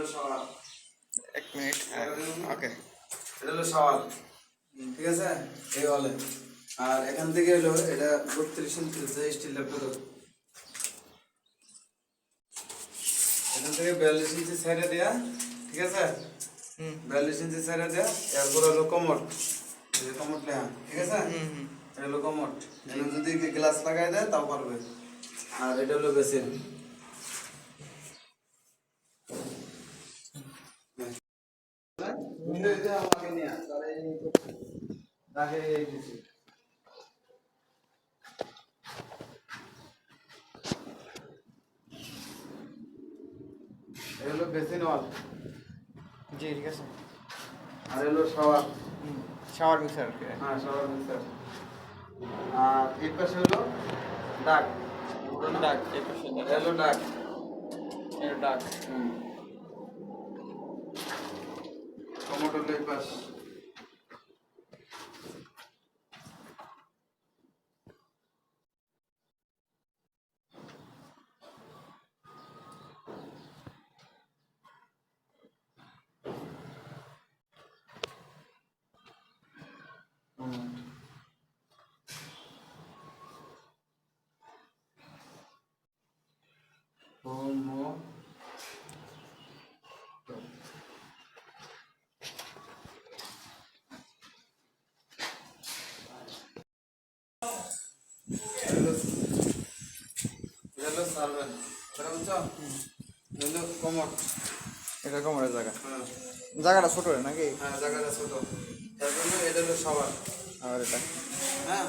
হলো শাওয়ার এক মিনিট হ্যাঁ ওকে। এটা হলো শাওয়ার ঠিক আছে? এই হলে। আর এখান থেকে হলো এটা বত্রিশ ইঞ্চি স্টিল ল্যাপটপ এখান থেকে বিয়াল্লিশ ইঞ্চি সাইডে দেয়া ঠিক আছে? হুম। বিয়াল্লিশ ইঞ্চি সাইডে দেয়া এরপর হলো এই যে নেয়া ঠিক আছে? এটা হলো এখানে যদি গ্লাস লাগাই দেয় তাও পারবে। আর এটা হলো বেসিন। এটা বেসিন ওয়াল জি ঠিক আছে হ্যাঁ শাওয়ার মিক্সার আর এই পাশে ডাক ডাক এই পাশে হলো ডাক ডাক টমেটো এই পাশ হুম হোমো সার্ভেন এটা বুঝছ হলো কমট এটা কোমরের জায়গা। হ্যাঁ। জায়গাটা ছোট রে নাকি? হ্যাঁ জায়গাটা ছোট। তার জন্য এটা হলো সবার আর এটা। হ্যাঁ।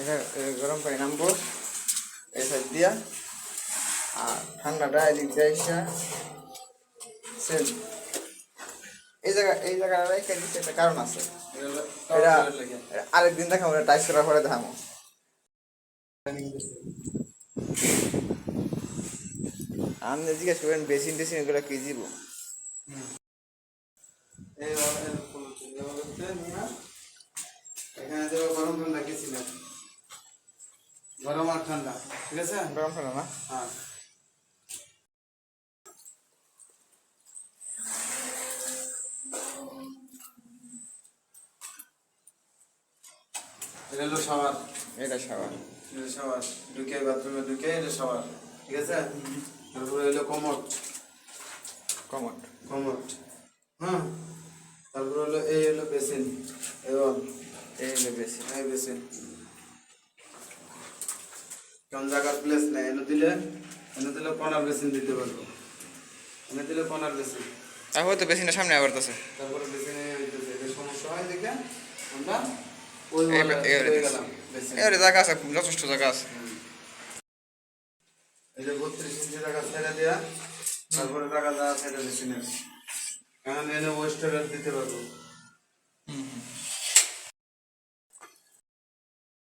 এটা গরম পানি নামবো। এই সাইড দিয়া। আর ঠান্ডাটা এদিক দিয়ে সেম এই জায়গা এই জায়গাটা রেখে একটা কারণ আছে। এটা আরেকদিন দেখাবো এটা টাইস করার পরে দেখাবো আপনি জিজ্ঞেস করবেন বেসিন টেসিন এগুলো কি দিব? এখানে ঠান্ডা গরম আর ঠান্ডা ঠিক আছে? গরম ঠান্ডা না? হ্যাঁ। এটা হলো শাওয়ার। এটা শাওয়ার। এটা শাওয়ার। ঢুকে বাথরুমে ঢুকে এটা শাওয়ার। ঠিক আছে? তারপরে হলো কমট। Common commode. হ্যাঁ? তারপরে হলো এই হলো বেসিন। এবং এই হলো বেসিন। এই বেসিন। কোন জায়গার প্লেস নেই? এনে দিলে এনে দিলে কর্নার বেসিন দিতে পারব। এনে দিলে কর্নার বেসিন। তারপরে তো বেসিনের সামনে আবার তারপরে বেসিনে সমস্যা হয় দেখে আমরা এর জায়গা আছে যথেষ্ট জায়গা আছে এই যে বত্রিশ ইঞ্চি টাকা ছেড়ে দেওয়া তারপরে জায়গা দেওয়া ছেড়ে বেসিনের এখন এনে ওয়েস্টার দিতে পারব।